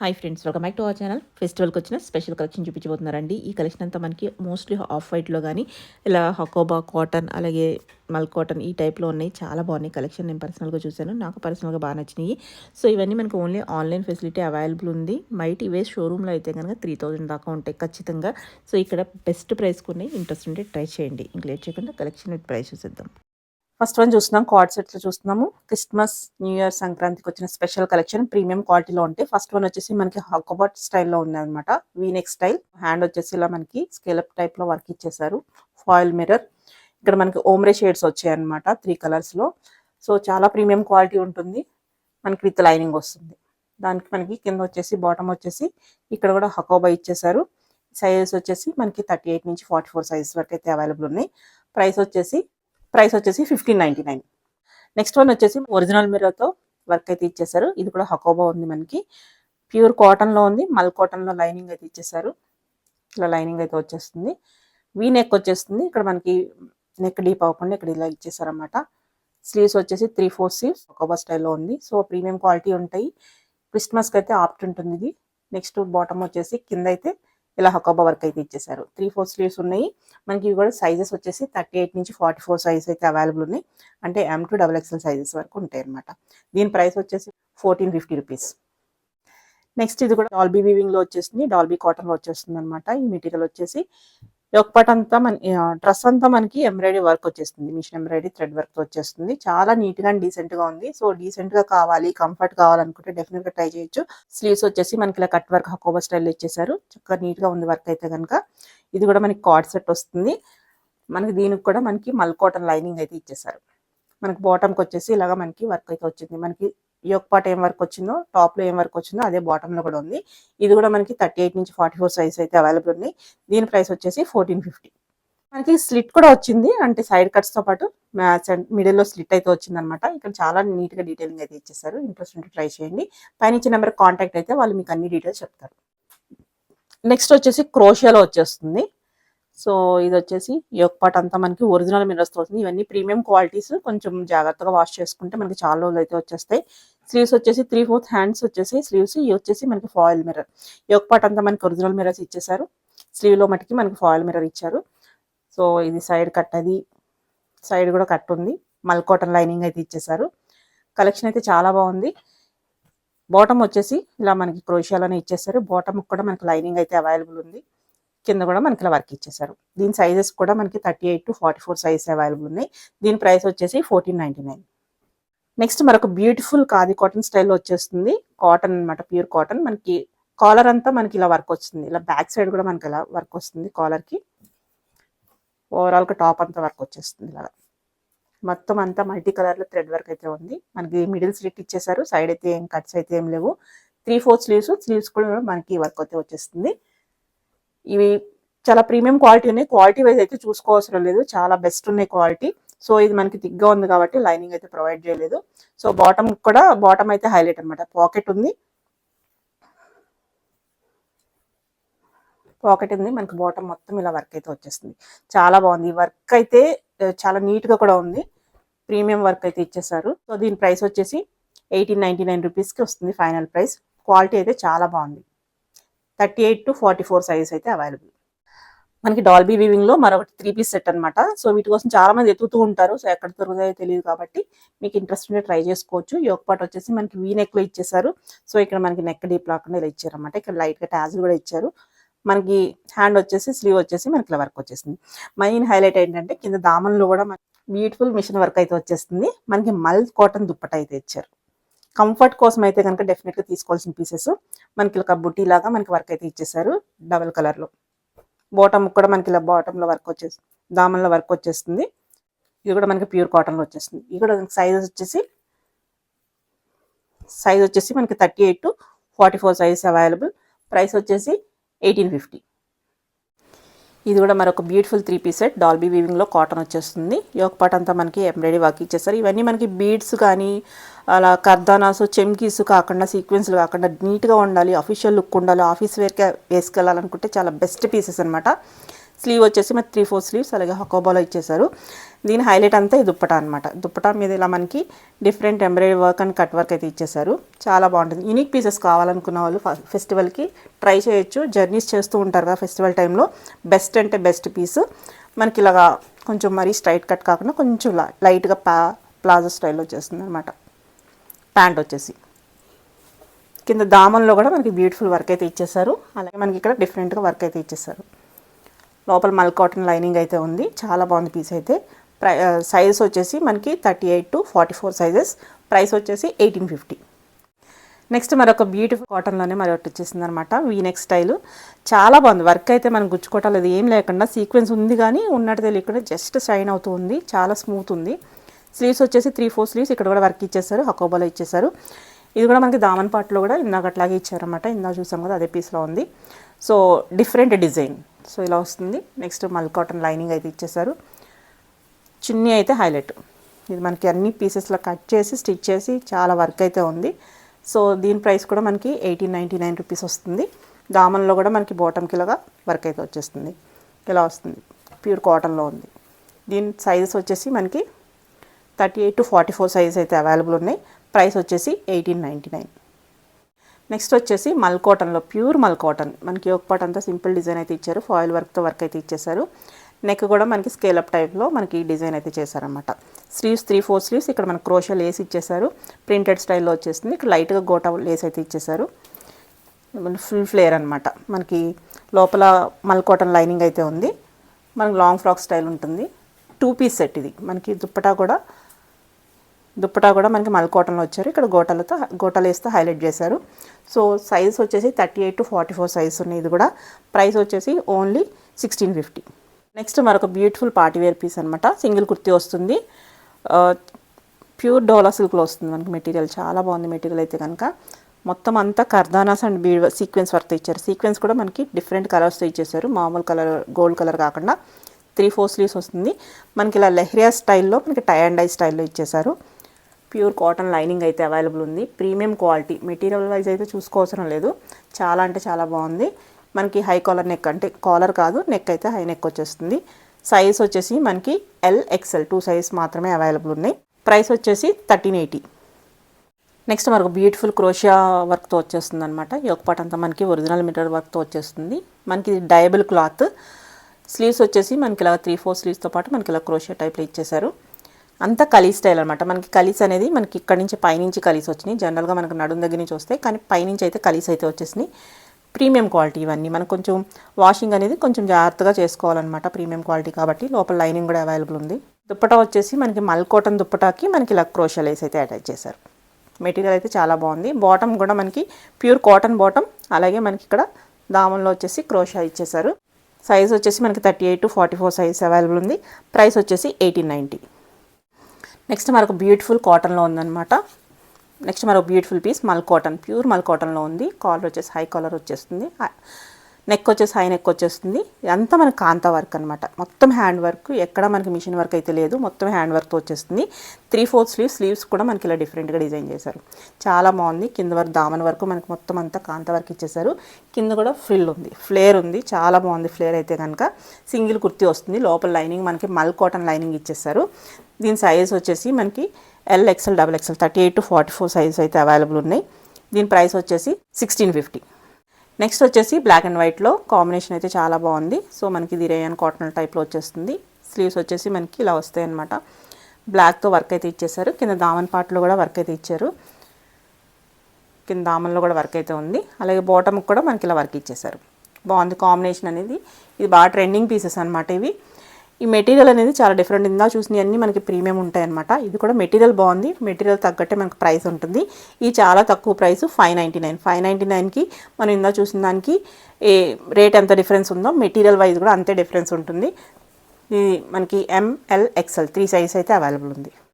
Hi friends welcome back to our channel ఫెస్టివల్కి వచ్చిన special collection చూపించబోతున్నారండి. ఈ కలెక్షన్ అంతా మనకి మోస్ట్లీ ఆఫ్ వైట్లో కానీ ఇలా హకోబా కాటన్ అలాగే మల్ కాటన్ ఈ టైప్లో ఉన్నాయి. చాలా బాగున్నాయి కలెక్షన్ నేను పర్సనల్గా చూశాను. నాకు పర్సనల్గా బాగా నచ్చినాయి. సో ఇవన్నీ మనకు ఓన్లీ ఆన్లైన్ ఫెసిలిటీ అవైలబుల్ ఉంది. మైట్ ఇవే షోరూమ్లో అయితే కనుక త్రీ థౌజండ్ దాకా ఉంటాయి ఖచ్చితంగా. సో ఇక్కడ బెస్ట్ ప్రైస్ కొన్ని ఇంట్రెస్ట్ ఉంటే ట్రై చేయండి. ఇంకా లేట్ చేయకుండా కలెక్షన్ విత్ ప్రైస్ చూసేద్దాం. ఫస్ట్ వన్ చూస్తున్నాం కార్డ్ సెట్లు చూస్తున్నాము. క్రిస్మస్ న్యూ ఇయర్ సంక్రాంతికి వచ్చిన స్పెషల్ కలెక్షన్ ప్రీమియం క్వాలిటీలో ఉంటాయి ఫస్ట్ వన్ వచ్చేసి మనకి హకోబాట్ స్టైల్లో ఉంది అనమాట వీనెక్ స్టైల్ హ్యాండ్ వచ్చేసి ఇలా మనకి స్కేలప్ టైప్లో వర్క్ ఇచ్చేసారు ఫాయిల్ మిర్రర్ ఇక్కడ మనకి ఓమ్రే షేడ్స్ వచ్చాయి అనమాట త్రీ కలర్స్లో. సో చాలా ప్రీమియం క్వాలిటీ ఉంటుంది. మనకి విత్ లైనింగ్ వస్తుంది. దానికి మనకి కింద వచ్చేసి బాటమ్ వచ్చేసి ఇక్కడ కూడా హకోబా ఇచ్చేసారు సైజెస్ వచ్చేసి మనకి థర్టీ ఎయిట్ నుంచి ఫార్టీ ఫోర్ సైజెస్ వరకు అయితే అవైలబుల్ ఉన్నాయి. ప్రైస్ వచ్చేసి ప్రైస్ వచ్చేసి fifteen ninety nine. Next one వచ్చేసి ఒరిజినల్ మిర్రర్తో వర్క్ అయితే ఇచ్చేసారు. ఇది కూడా హకోబా ఉంది మనకి. ప్యూర్ కాటన్లో ఉంది. మల్ కాటన్లో లైనింగ్ అయితే ఇచ్చేసారు. ఇలా లైనింగ్ అయితే వచ్చేస్తుంది. వీ నెక్ వచ్చేస్తుంది. ఇక్కడ మనకి నెక్ డీప్ అవ్వకుండా ఇక్కడ ఇలా ఇచ్చేసారన్నమాట. స్లీవ్స్ వచ్చేసి త్రీ ఫోర్ స్లీవ్స్ హకోబా స్టైల్లో ఉంది. సో ప్రీమియం క్వాలిటీ ఉంటాయి. క్రిస్మస్కి అయితే ఆప్ట్ ఉంటుంది ఇది. నెక్స్ట్ బాటమ్ వచ్చేసి కింద అయితే ఇలా హకోబా వర్క్ అయితే ఇచ్చేసారు త్రీ ఫోర్ స్లీవ్స్ ఉన్నాయి. మనకి ఇవి కూడా సైజెస్ వచ్చేసి థర్టీ ఎయిట్ నుంచి ఫార్టీ ఫోర్ సైజ్ అయితే అవైలబుల్ ఉన్నాయి. అంటే M to double XL sizes వరకు ఉంటాయి అనమాట దీని ప్రైస్ వచ్చేసి ఫోర్టీన్ ఫిఫ్టీ రూపీస్ నెక్స్ట్ ఇది కూడా డాల్బీ వీవింగ్లో వచ్చేసింది. డాల్బీ కాటన్లో వచ్చేస్తుంది అనమాట ఈ మెటీరియల్ వచ్చేసి ఒక అంతా మన డ్రెస్ అంతా మనకి ఎంబ్రాయిడరీ వర్క్ వచ్చేస్తుంది. మిషన్ ఎంబ్రాయిడరీ థ్రెడ్ వర్క్ వచ్చేస్తుంది. చాలా నీట్గా డీసెంట్గా ఉంది. సో డీసెంట్గా కావాలి కంఫర్ట్ కావాలనుకుంటే డెఫినెట్గా ట్రై చేయొచ్చు. స్లీవ్స్ వచ్చేసి మనకి ఇలా కట్ వర్క్ హకోబర్ స్టైల్ ఇచ్చేసారు. చక్కగా నీట్గా ఉంది వర్క్ అయితే కనుక ఇది కూడా మనకి కార్డ్ సెట్ వస్తుంది. మనకి దీనికి కూడా మనకి మల్ కాటన్ లైనింగ్ అయితే ఇచ్చేసారు. మనకి బాటమ్కి వచ్చేసి ఇలాగా మనకి వర్క్ అయితే వచ్చింది. మనకి యోక్ పార్ట్ ఏం వర్క్ వచ్చిందో టాప్లో ఏం వర్క్ వచ్చిందో అదే బాటమ్లో కూడా ఉంది. ఇది కూడా మనకి థర్టీ ఎయిట్ నుంచి ఫార్టీ ఫోర్ సైజ్ అయితే అవైలబుల్ ఉంది దీని ప్రైస్ వచ్చేసి ఫోర్టీన్ ఫిఫ్టీ మనకి స్లిట్ కూడా వచ్చింది. అంటే సైడ్ కట్స్తో పాటు మిడిల్లో స్లిట్ అయితే వచ్చింది అనమాట ఇక్కడ చాలా నీట్గా డీటెయిలింగ్ అయితే ఇచ్చేసారు. ఇంట్రెస్ట్ ఉంటే ట్రై చేయండి. పైన ఇచ్చిన నెంబర్ కాంటాక్ట్ అయితే వాళ్ళు మీకు అన్ని డీటెయిల్స్ చెప్తారు. నెక్స్ట్ వచ్చేసి క్రోషియాలో వచ్చేస్తుంది. సో ఇది వచ్చేసి ఈ యొక్క పాట అంతా మనకి ఒరిజినల్ మినరల్స్ వస్తుంది. ఇవన్నీ ప్రీమియం క్వాలిటీస్ కొంచెం జాగ్రత్తగా వాష్ చేసుకుంటే మనకి చాలా రోజులు అయితే వచ్చేస్తాయి. స్లీవ్స్ వచ్చేసి త్రీ ఫోర్త్ హ్యాండ్స్ వచ్చేసి స్లీవ్స్ ఇవి వచ్చేసి మనకి ఫాయిల్ మిర్రర్. ఈ యొక్క పాట అంతా మనకి ఒరిజినల్ మిర్రర్స్ ఇచ్చేసారు. స్లీవ్లో మటుకి మనకి ఫాయిల్ మిర్రర్ ఇచ్చారు. సో ఇది సైడ్ కట్ అది సైడ్ కూడా కట్ ఉంది మల్ కాటన్ లైనింగ్ అయితే ఇచ్చేసారు. కలెక్షన్ అయితే చాలా బాగుంది. బాటమ్ వచ్చేసి ఇలా మనకి క్రోషియాలోనే ఇచ్చేసారు. బాటమ్ కూడా మనకి లైనింగ్ అయితే అవైలబుల్ ఉంది. కింద కూడా మనకి ఇలా వర్క్ ఇచ్చేసారు దీని సైజెస్ కూడా మనకి thirty eight to forty four sizes available ఉన్నాయి. దీని ప్రైస్ వచ్చేసి ఫోర్టీన్ నైన్టీ నైన్ నెక్స్ట్ మరొక బ్యూటిఫుల్ ఖాదీ కాటన్ స్టైల్లో వచ్చేస్తుంది. కాటన్ అన్నమాట ప్యూర్ కాటన్ మనకి కాలర్ అంతా మనకి ఇలా వర్క్ వస్తుంది. ఇలా బ్యాక్ సైడ్ కూడా మనకి ఇలా వర్క్ వస్తుంది కాలర్కి. ఓవరాల్ టాప్ అంతా వర్క్ వచ్చేస్తుంది ఇలా మొత్తం అంతా మల్టీ కలర్లో థ్రెడ్ వర్క్ అయితే ఉంది. మనకి మిడిల్ స్లిట్ ఇచ్చేసారు సైడ్ అయితే ఏం కట్స్ అయితే ఏం లేవు. త్రీ ఫోర్ స్లీవ్స్ స్లీవ్స్ కూడా మనకి వర్క్ అయితే వచ్చేస్తుంది. ఇవి చాలా ప్రీమియం క్వాలిటీ ఉన్నాయి. క్వాలిటీ వైజ్ అయితే చూసుకోవసరం లేదు. చాలా బెస్ట్ ఉన్నాయి క్వాలిటీ. సో ఇది మనకి దిగ్గా ఉంది కాబట్టి లైనింగ్ అయితే ప్రొవైడ్ చేయలేదు. సో బాటమ్ కూడా బాటమ్ అయితే హైలైట్ అనమాట పాకెట్ ఉంది. పాకెట్ ఉంది. మనకి బాటమ్ మొత్తం ఇలా వర్క్ అయితే వచ్చేస్తుంది. చాలా బాగుంది. వర్క్ అయితే చాలా నీట్గా కూడా ఉంది. ప్రీమియం వర్క్ అయితే ఇచ్చేసారు. సో దీని ప్రైస్ వచ్చేసి ఎయిటీన్ నైంటీ నైన్ రూపీస్కి వస్తుంది ఫైనల్ ప్రైస్. క్వాలిటీ అయితే చాలా బాగుంది. Thirty eight to forty four size అయితే అవైలబుల్ మనకి డాల్బీ వివింగ్లో మరొకటి త్రీ పీస్ సెట్ అన్నమాట. సో వీటి కోసం చాలా మంది ఎత్తుతూ ఉంటారు. సో ఎక్కడ దొరుకుతాయో తెలియదు కాబట్టి మీకు ఇంట్రెస్ట్ ఉంటే ట్రై చేసుకోవచ్చు. ఈ ఒక పాట వచ్చేసి మనకి వీ నెక్లో ఇచ్చేసారు. సో ఇక్కడ మనకి నెక్ డీప్ లాకుండా ఇలా ఇచ్చారనమాట ఇక్కడ లైట్గా ట్యాజులు కూడా ఇచ్చారు. మనకి హ్యాండ్ వచ్చేసి స్లీవ్ వచ్చేసి మనకి ఇలా వర్క్ వచ్చేసింది. మెయిన్ హైలైట్ ఏంటంటే కింద దామన్లో కూడా బ్యూటిఫుల్ మిషన్ వర్క్ అయితే వచ్చేస్తుంది మనకి మల్ కాటన్ దుప్పట అయితే ఇచ్చారు. కంఫర్ట్ కోసం అయితే కనుక డెఫినెట్గా తీసుకోవాల్సిన పీసెస్ మనకి ఇలా బుట్టి లాగా మనకి వర్క్ అయితే ఇచ్చేసారు డబల్ కలర్లో బాటమ్ కూడా మనకి ఇలా బాటంలో వర్క్ వచ్చేసి దామల్లో వర్క్ వచ్చేస్తుంది. ఇది కూడా మనకి ప్యూర్ కాటన్లో వచ్చేస్తుంది. ఇది కూడా సైజ్ వచ్చేసి సైజ్ వచ్చేసి మనకి thirty eight to forty four size available price వచ్చేసి ఎయిటీన్ ఫిఫ్టీ ఇది కూడా మరొక beautiful three piece set Dolby వీవింగ్లో cotton వచ్చేస్తుంది. యోగ పాట్ అంతా మనకి ఎంబ్రాయిడరీ వర్క్ ఇచ్చేస్తారు. ఇవన్నీ మనకి బీడ్స్ కానీ అలా కర్దానాస్ చెమ్కీస్ కాకుండా సీక్వెన్స్లు కాకుండా నీట్గా ఉండాలి అఫీషియల్ లుక్ ఉండాలి ఆఫీస్ వేర్కే వేసుకెళ్ళాలనుకుంటే చాలా బెస్ట్ పీసెస్ అనమాట స్లీవ్ వచ్చేసి మరి త్రీ ఫోర్ స్లీవ్స్ అలాగే హకోబాలో ఇచ్చేసారు దీని హైలైట్ అంతా ఈ దుప్పటా అనమాట దుప్పటా మీద ఇలా మనకి different embroidery work and cut work అయితే ఇచ్చేసారు చాలా బాగుంటుంది. యూనిక్ పీసెస్ కావాలనుకున్న వాళ్ళు ఫెస్టివల్కి ట్రై చేయొచ్చు. జర్నీస్ చేస్తూ ఉంటారు కదా ఫెస్టివల్ టైంలో బెస్ట్ అంటే బెస్ట్ పీస్ మనకి ఇలాగా కొంచెం మరీ స్ట్రైట్ కట్ కాకుండా కొంచెం లా- లైట్గా ప్లా ప్లాజో స్టైల్ వచ్చేస్తుంది అనమాట ప్యాంట్ వచ్చేసి. కింద దామంలో కూడా మనకి బ్యూటిఫుల్ వర్క్ అయితే ఇచ్చేసారు అలాగే మనకి ఇక్కడ డిఫరెంట్గా వర్క్ అయితే ఇచ్చేసారు లోపల మల్ కాటన్ లైనింగ్ అయితే ఉంది. చాలా బాగుంది పీస్ అయితే. ప్రై సైజెస్ వచ్చేసి మనకి thirty eight to forty four sizes price వచ్చేసి ఎయిటీన్ ఫిఫ్టీ నెక్స్ట్ మరొక బ్యూటిఫుల్ కాటన్లోనే మరి ఒకటి వచ్చేసింది అనమాట వీనెక్ స్టైల్ చాలా బాగుంది. వర్క్ అయితే మనం గుచ్చుకోవటం లేదు. ఏం లేకుండా సీక్వెన్స్ ఉంది కానీ ఉన్నట్టు తెలియకుండా జస్ట్ షైన్ అవుతూ ఉంది. చాలా స్మూత్ ఉంది. స్లీవ్స్ వచ్చేసి త్రీ ఫోర్ స్లీవ్స్ ఇక్కడ కూడా వర్క్ ఇచ్చేసారు హకోబాలో ఇచ్చేసారు ఇది కూడా మనకి దామన్ పాటలో కూడా ఇందాక అట్లాగే ఇచ్చారన్నమాట ఇందాక చూసాం కదా అదే పీస్లో ఉంది. సో డిఫరెంట్ డిజైన్ సో ఇలా వస్తుంది. నెక్స్ట్ మల్ కాటన్ లైనింగ్ అయితే ఇచ్చేసారు చున్నీ అయితే హైలైట్ ఇది మనకి అన్ని పీసెస్లో కట్ చేసి స్టిచ్ చేసి చాలా వర్క్ అయితే ఉంది. సో దీని ప్రైస్ కూడా మనకి ఎయిటీన్ నైంటీ నైన్ రూపీస్ వస్తుంది. దామన్లో కూడా మనకి బాటమ్ కిలోగా వర్క్ అయితే వచ్చేస్తుంది. ఇలా వస్తుంది. ప్యూర్ కాటన్లో ఉంది. దీని సైజెస్ వచ్చేసి మనకి thirty eight to forty four size అయితే అవైలబుల్ ఉన్నాయి. ప్రైస్ వచ్చేసి ఎయిటీన్ నైంటీ నైన్ నెక్స్ట్ వచ్చేసి మల్ కాటన్లో ప్యూర్ మల్ కాటన్. మనకి ఒక పాట అంతా సింపుల్ డిజైన్ అయితే ఇచ్చారు. ఫాయిల్ వర్క్తో వర్క్ అయితే ఇచ్చేసారు నెక్ కూడా మనకి స్కేల్ అప్ టైప్లో మనకి డిజైన్ అయితే చేశారనమాట స్లీవ్స్ త్రీ ఫోర్ స్లీవ్స్ ఇక్కడ మనకి క్రోషా లేస్ ఇచ్చేసారు ప్రింటెడ్ స్టైల్లో వచ్చేసింది. ఇక్కడ లైట్గా గోటా లేస్ అయితే ఇచ్చేసారు ఫుల్ ఫ్లేర్ అనమాట మనకి లోపల మల్ కాటన్ లైనింగ్ అయితే ఉంది. మనకి లాంగ్ ఫ్రాక్ స్టైల్ ఉంటుంది. టూ పీస్ సెట్ ఇది. మనకి దుప్పటా కూడా దుప్పటా కూడా మనకి మల్కోటంలో వచ్చారు. ఇక్కడ గోటలతో గోటలు వేస్తే హైలైట్ చేశారు. సో సైజ్ వచ్చేసి thirty eight to forty four size ఉన్నాయి ఇది కూడా. ప్రైస్ వచ్చేసి ఓన్లీ సిక్స్టీన్ ఫిఫ్టీ. నెక్స్ట్ మరొక బ్యూటిఫుల్ పార్టీ వేర్ పీస్ అనమాట సింగిల్ కుర్తీ వస్తుంది. ప్యూర్ డోలా సిల్క్లో వస్తుంది మనకి మెటీరియల్. చాలా బాగుంది మెటీరియల్ అయితే కనుక. మొత్తం అంతా కర్దానాస్ అండ్ బీ సీక్వెన్స్ వర్క్ ఇచ్చారు. సీక్వెన్స్ కూడా మనకి డిఫరెంట్ కలర్స్తో ఇచ్చేసారు మామూలు కలర్ గోల్డ్ కలర్ కాకుండా త్రీ ఫోర్ స్లీవ్స్ వస్తుంది. మనకి ఇలా లెహ్రియా స్టైల్లో మనకి టై అండ్ డై స్టైల్లో ఇచ్చేసారు ప్యూర్ కాటన్ లైనింగ్ అయితే అవైలబుల్ ఉంది. Premium quality. మెటీరియల్ వైజ్ అయితే చూసుకోవసరం లేదు. చాలా అంటే చాలా బాగుంది. మనకి హై కాలర్ నెక్ అంటే కాలర్ కాదు నెక్ అయితే హై నెక్ వచ్చేస్తుంది. సైజ్ వచ్చేసి మనకి ఎల్ ఎక్స్ఎల్ టూ సైజ్ మాత్రమే అవైలబుల్ ఉన్నాయి. ప్రైస్ వచ్చేసి థర్టీన్ ఎయిటీ. నెక్స్ట్ మనకు బ్యూటిఫుల్ క్రోషియా వర్క్తో వచ్చేస్తుంది అనమాట ఈ పాట అంతా మనకి ఒరిజినల్ మీటర్ వర్క్తో వచ్చేస్తుంది. మనకి డయబుల్ క్లాత్. స్లీవ్స్ వచ్చేసి మనకి ఇలా త్రీ ఫోర్ స్లీవ్స్తో పాటు మనకి ఇలా క్రోషియా టైప్లో ఇచ్చేసారు అంతా కలీ స్టైల్ అనమాట మనకి కలీస్ అనేది మనకి ఇక్కడ నుంచి పైనుంచి కలీస్ వచ్చినాయి. జనరల్గా మనకు నడుం దగ్గర నుంచి వస్తాయి. కానీ పైనుంచి అయితే కలీస్ అయితే వచ్చేసినాయి. ప్రీమియం క్వాలిటీ ఇవన్నీ. మనకు కొంచెం వాషింగ్ అనేది కొంచెం జాగ్రత్తగా చేసుకోవాలన్నమాట ప్రీమియం క్వాలిటీ కాబట్టి. లోపల లైనింగ్ కూడా అవైలబుల్ ఉంది. దుప్పటా వచ్చేసి మనకి మల్కోటన్ దుప్పటాకి మనకి ఇలా క్రోషలేస్ అయితే అటాచ్ చేశారు. మెటీరియల్ అయితే చాలా బాగుంది. బాటమ్ కూడా మనకి ప్యూర్ కాటన్ బాటమ్ అలాగే మనకి ఇక్కడ దామంలో వచ్చేసి క్రోషా ఇచ్చేసారు సైజ్ వచ్చేసి మనకి thirty eight to forty four size available ఉంది. ప్రైస్ వచ్చేసి ఎయిటీన్ నైంటీ నెక్స్ట్ మరొక బ్యూటిఫుల్ కాటన్లో ఉందన్నమాట. నెక్స్ట్ మరొక beautiful piece mul cotton pure mul కాటన్లో ఉంది. కాలర్ వచ్చేసి హై కాలర్ వచ్చేస్తుంది. నెక్ వచ్చేసి హై నెక్ వచ్చేస్తుంది ఇదంతా మనకు కాంత వర్క్ అనమాట మొత్తం హ్యాండ్ వర్క్ ఎక్కడ మనకి మిషన్ వర్క్ అయితే లేదు మొత్తం హ్యాండ్ వర్క్ వచ్చేస్తుంది. త్రీ ఫోర్త్ స్లీవ్స్ స్లీవ్స్ కూడా మనకి ఇలా డిఫరెంట్గా డిజైన్ చేశారు. చాలా బాగుంది. కింద వరకు దామన్ వరకు మనకి మొత్తం అంతా కాంత వర్క్ ఇచ్చేసారు కింద కూడా ఫ్రిల్ ఉంది. ఫ్లేర్ ఉంది. చాలా బాగుంది ఫ్లేర్ అయితే కనుక. సింగిల్ కుర్తీ వస్తుంది. లోపల లైనింగ్ మనకి మల్ కాటన్ లైనింగ్ ఇచ్చేసారు దీని సైజ్ వచ్చేసి మనకి L XL double XL thirty eight to forty four size అయితే అవైలబుల్ ఉన్నాయి. దీని ప్రైస్ వచ్చేసి సిక్స్టీన్ ఫిఫ్టీ. నెక్స్ట్ వచ్చేసి బ్లాక్ అండ్ వైట్లో కాంబినేషన్ అయితే చాలా బాగుంది. సో మనకి ఇది రేయన్ కాటన్ టైప్లో వచ్చేస్తుంది. స్లీవ్స్ వచ్చేసి మనకి ఇలా వస్తాయి అనమాట బ్లాక్తో వర్క్ అయితే ఇచ్చేసారు. కింద దామన్ పార్ట్లో కూడా వర్క్ అయితే ఇచ్చారు. కింద దామన్లో కూడా వర్క్ అయితే ఉంది. అలాగే బాటమ్ కూడా మనకి ఇలా వర్క్ ఇచ్చేసారు. బాగుంది కాంబినేషన్ అనేది. ఇది బాగా ట్రెండింగ్ పీసెస్ అనమాట ఇవి. ఈ మెటీరియల్ అనేది చాలా డిఫరెంట్ ఇందా చూసినవి అన్నీ మనకి ప్రీమియం ఉంటాయన్నమాట. ఇది కూడా మెటీరియల్ బాగుంది. మెటీరియల్ తగ్గట్టే మనకు ప్రైస్ ఉంటుంది. ఈ చాలా తక్కువ price five ninety nine five ninety నైన్కి మనం ఇందా చూసిన దానికి ఏ రేట్ ఎంత డిఫరెన్స్ ఉందో మెటీరియల్ వైజ్ కూడా అంతే డిఫరెన్స్ ఉంటుంది. ఇది మనకి M L XL three size అయితే అవైలబుల్ ఉంది.